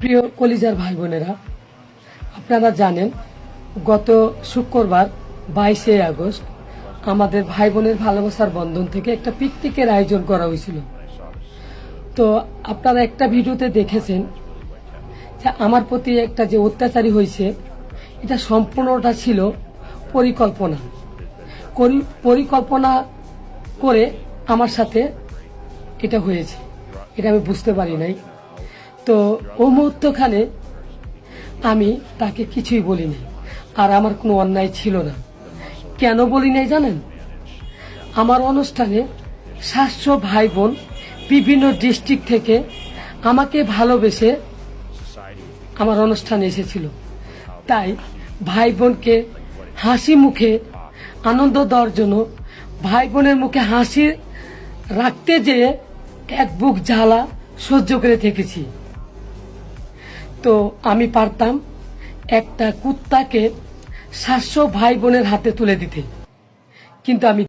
প্রিয় কলিজার ভাই বোনেরা আপনারা জানেন, গত শুক্রবার বাইশে আগস্ট আমাদের ভাই বোনের ভালোবাসার বন্ধন থেকে একটা পিকনিকের আয়োজন করা হয়েছিল। তো আপনারা একটা ভিডিওতে দেখেছেন যে আমার প্রতি একটা যে অত্যাচারী হয়েছে, এটা সম্পূর্ণটা ছিল পরিকল্পনা। পরিকল্পনা করে আমার সাথে এটা হয়েছে। এটা আমি বুঝতে পারি নাই। তো ও মুহূর্তখানে আমি তাকে কিছুই বলি নাই আর আমার কোনো অন্যায় ছিল না। কেন বলি নাই জানেন? আমার অনুষ্ঠানে সাতশো ভাই বোন বিভিন্ন ডিস্ট্রিক্ট থেকে আমাকে ভালোবেসে আমার অনুষ্ঠানে এসেছিল। তাই ভাই বোনকে হাসি মুখে আনন্দ দেওয়ার জন্য ভাই বোনের মুখে হাসি রাখতে যেয়ে এক বুক জ্বালা সহ্য করে থেকেছি। তো আমি পারতাম একটা কুত্তাকে সাতশো ভাই বোনের হাতে তুলে দিতে। কিন্তু আমি